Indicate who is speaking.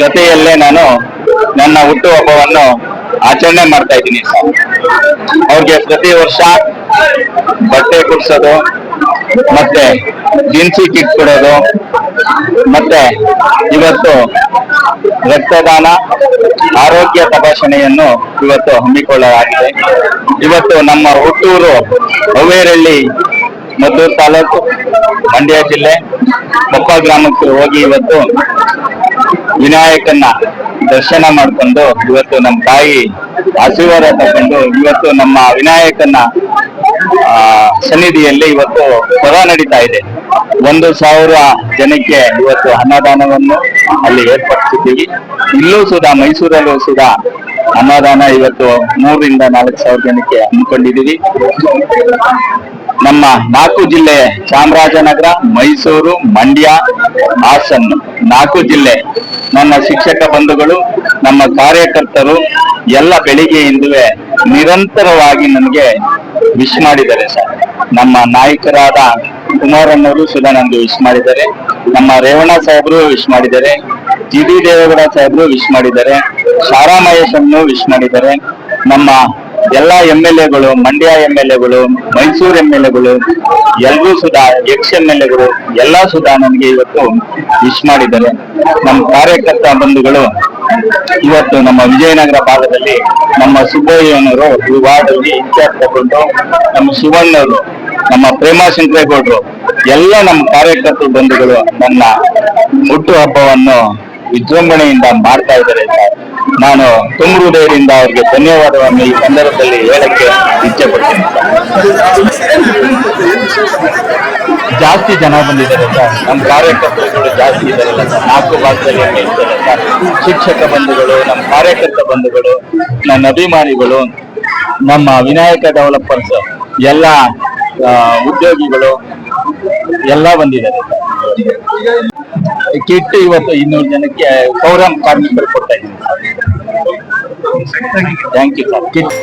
Speaker 1: ಜೊತೆಯಲ್ಲೇ ನಾನು ನನ್ನ ಹುಟ್ಟುಹಬ್ಬವನ್ನು ಆಚರಣೆ ಮಾಡ್ತಾ ಇದ್ದೀನಿ ಅವ್ರಿಗೆ ಪ್ರತಿ ವರ್ಷ ಬಟ್ಟೆ ಕೊಡ್ಸೋದು, ಮತ್ತೆ ದಿನಸಿ ಕಿಟ್ ಕೊಡೋದು, ಮತ್ತೆ ಇವತ್ತು ರಕ್ತದಾನ, ಆರೋಗ್ಯ ತಪಾಸಣೆಯನ್ನು ಇವತ್ತು ಹಮ್ಮಿಕೊಳ್ಳಲಾಗಿದೆ. ಇವತ್ತು ನಮ್ಮ ಹುಟ್ಟೂರು ಹವೇರಳ್ಳಿ ಮದ್ದೂರು ತಾಲೂಕು ಮಂಡ್ಯ ಜಿಲ್ಲೆ ಕೊಪ್ಪ ಗ್ರಾಮಕ್ಕೆ ಹೋಗಿ ಇವತ್ತು ವಿನಾಯಕನ ದರ್ಶನ ಮಾಡ್ಕೊಂಡು ಇವತ್ತು ನಮ್ಮ ತಾಯಿ ಆಶೀರ್ವಾದ ತಗೊಂಡು ಇವತ್ತು ನಮ್ಮ ವಿನಾಯಕನ ಸನ್ನಿಧಿಯಲ್ಲಿ ಇವತ್ತು ಪದ ನಡೀತಾ ಇದೆ. ಒಂದು ಸಾವಿರ ಜನಕ್ಕೆ ಇವತ್ತು ಅನ್ನದಾನವನ್ನು ಅಲ್ಲಿ ಏರ್ಪಡಿಸಿದ್ದೀವಿ. ಇಲ್ಲೂ ಸುಧಾ ಮೈಸೂರಲ್ಲೂ ಸುಧಾ ಅನ್ನದಾನ ಇವತ್ತು ಮೂರರಿಂದ ನಾಲ್ಕು ಸಾವಿರ ಜನಕ್ಕೆ ಹಮ್ಮಿಕೊಂಡಿದ್ದೀವಿ. ನಮ್ಮ ನಾಲ್ಕು ಜಿಲ್ಲೆ ಚಾಮರಾಜನಗರ, ಮೈಸೂರು, ಮಂಡ್ಯ, ಹಾಸನ್. ನಾಲ್ಕು ಜಿಲ್ಲೆ. ನನ್ನ ಶಿಕ್ಷಕ ಬಂಧುಗಳು, ನಮ್ಮ ಕಾರ್ಯಕರ್ತರು ಎಲ್ಲ ಬೆಳಿಗ್ಗೆಯಿಂದಲೇ ನಿರಂತರವಾಗಿ ನನಗೆ ವಿಶ್ ಮಾಡಿದ್ದಾರೆ ಸರ್. ನಮ್ಮ ನಾಯಕರಾದ ಕುಮಾರಣ್ಣವರು ಸುಧಾ ನನಗೆ ವಿಶ್ ಮಾಡಿದ್ದಾರೆ. ನಮ್ಮ ರೇವಣ್ಣ ಸಾಹೇಬರು ವಿಶ್ ಮಾಡಿದ್ದಾರೆ. ಜಿ ಡಿ ದೇವೇಗೌಡ ಸಾಹೇಬರು ವಿಶ್ ಮಾಡಿದ್ದಾರೆ. ಶಾರಾ ಮಹೇಶ್ ವಿಶ್ ಮಾಡಿದ್ದಾರೆ. ನಮ್ಮ ಎಲ್ಲಾ ಎಂ ಎಲ್ ಎಗಳು, ಮಂಡ್ಯ ಎಂ ಎಲ್ ಎಗಳು, ಮೈಸೂರು ಎಂ ಎಲ್ ಎಗಳು, ಎಲ್ರೂ ಸುಧಾ, ಎಕ್ಸ್ ಎಂ ಎಲ್ ಎಗಳು, ಎಲ್ಲಾ ಸುಧಾ ನನಗೆ ಇವತ್ತು ವಿಶ್ ಮಾಡಿದ್ದಾರೆ. ನಮ್ಮ ಕಾರ್ಯಕರ್ತ ಬಂಧುಗಳು, ಇವತ್ತು ನಮ್ಮ ವಿಜಯನಗರ ಭಾಗದಲ್ಲಿ ನಮ್ಮ ಸುಬ್ಬಯ್ಯನವರು ಈ ವಾರ್ಡಲ್ಲಿ ಇನ್ಚಾರ್ಜ್ ತಗೊಂಡು ನಮ್ಮ ಶಿವಣ್ಣವರು, ನಮ್ಮ ಪ್ರೇಮ ಶಂಕರೇಗೌಡರು, ಎಲ್ಲ ನಮ್ಮ ಕಾರ್ಯಕರ್ತ ಬಂಧುಗಳು ನನ್ನ ಹುಟ್ಟು ಹಬ್ಬವನ್ನು ವಿಜೃಂಭಣೆಯಿಂದ ಮಾಡ್ತಾ ಇದ್ದಾರೆ ನಾನು ತುಂಬ ಹೃದಯದಿಂದ ಅವ್ರಿಗೆ ಧನ್ಯವಾದವನ್ನು ಈ ಸಂದರ್ಭದಲ್ಲಿ ಹೇಳಕ್ಕೆ ಇಚ್ಛೆ ಪಡ್ತೀನಿ ಜಾಸ್ತಿ ಜನ ಬಂದಿದ್ದಾರೆ ಸರ್. ನಮ್ಮ ಕಾರ್ಯಕರ್ತರುಗಳು ಜಾಸ್ತಿ ಇದ್ದಾರೆ ನಾಲ್ಕು ಭಾಗದಲ್ಲಿ ಇದ್ದಾರೆ ಸರ್. ಶಿಕ್ಷಕ ಬಂಧುಗಳು, ನಮ್ಮ ಕಾರ್ಯಕರ್ತ ಬಂಧುಗಳು, ನನ್ನ ಅಭಿಮಾನಿಗಳು, ನಮ್ಮ ವಿನಾಯಕ ಡೆವಲಪರ್ಸ್ ಎಲ್ಲ ಉದ್ಯೋಗಿಗಳು ಎಲ್ಲ ಬಂದಿದ್ದಾರೆ ಕಿಟ್ ಇವತ್ತು ಇನ್ನೂರು ಜನಕ್ಕೆ ಪೌರಂ ಕಾರ್ಮಿಕರು ಕೊಡ್ತಾ ಇದ್ದೀನಿ ಥ್ಯಾಂಕ್ ಯು ಸರ್ ಕಿಟ್